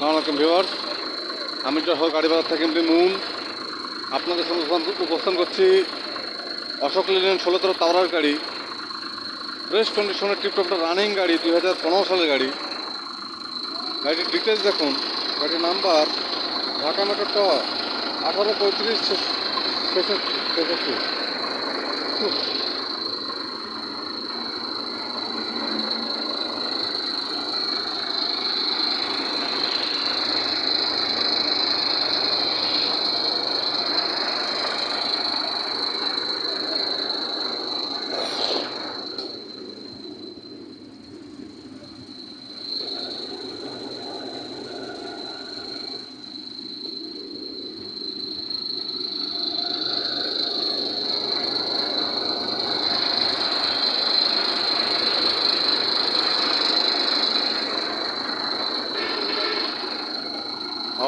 সালামালাইকুম ভিওয়ার্স আমি যহ গাড়ি বাজার থেকে এমনি মুন। আপনাদের সামনে উপস্থান- করছি অশোক লেনের ষোলোতর তাওরার গাড়ি। ফ্রেশ কন্ডিশনের টিপটপটা রানিং গাড়ি, দুই হাজার পনেরো সালের গাড়ি। গাড়ির ডিটেলস দেখুন। গাড়ির নাম্বার ঢাকা মেট্রো ট আঠারো পঁয়ত্রিশ ছেষট্টি।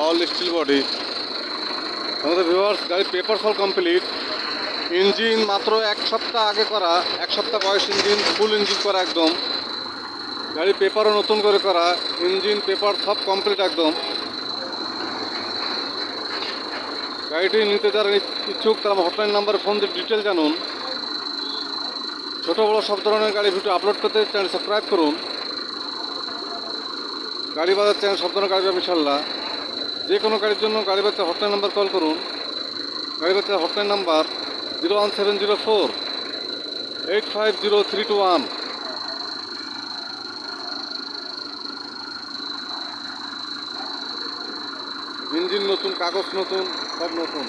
অল স্টিল বডি আমাদের ভিউয়ার্স গাড়ির পেপার সল কমপ্লিট ইঞ্জিন মাত্র এক সপ্তাহ আগে করা, এক সপ্তাহ বয়স ইঞ্জিন ফুল ইঞ্জিন করা একদম। গাড়ির পেপারও নতুন করে করা ইঞ্জিন পেপার সব কমপ্লিট একদম। গাড়িটি নিতে যারা ইচ্ছুক, তারা হটলাইন নাম্বারে ফোন দিয়ে ডিটেল জানুন। ছোটো বড়ো সব ধরনের গাড়ি ভিডিও আপলোড করতে চ্যানেল সাবস্ক্রাইব করুন। গাড়ি বাজার চ্যানেল সব ধরনের গাড়ি পাবেন, ইনশাল্লাহ। যে কোনো গাড়ির জন্য গাড়ি বাচ্চা হটলাইন নাম্বার কল করুন। গাড়ি বাচ্চা hotline number zero one seven zero four eight five zero three two one engine নতুন, কাগজ নতুন, সব নতুন।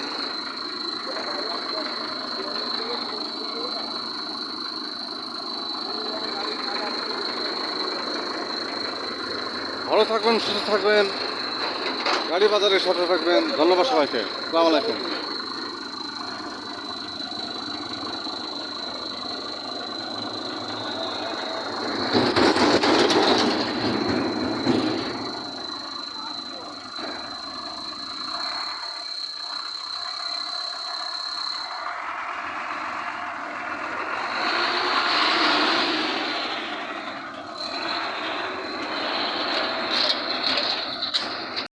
ভালো থাকবেন, সুস্থ থাকবেন। গাড়ি বাজারে সতর্ক থাকবেন। ধন্যবাদ সবাইকে। আসসালামু আলাইকুম।